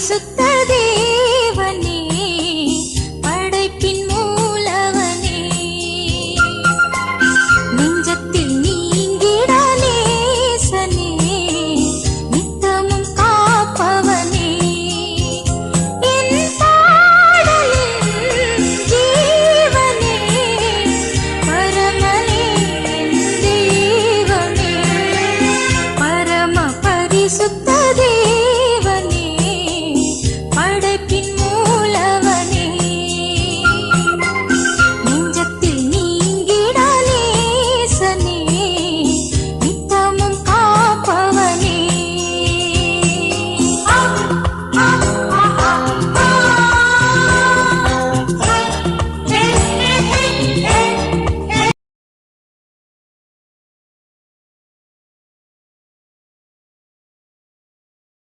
பரிசுத்த தேவனே படைப்பின் மூலவனே. நெஞ்சத்தில் நீங்கிட நேசனே நித்தமும் காப்பவனே. என் பாடலின் ஜீவனே பரமனே தேவனே பரம பரிசுத்த ganito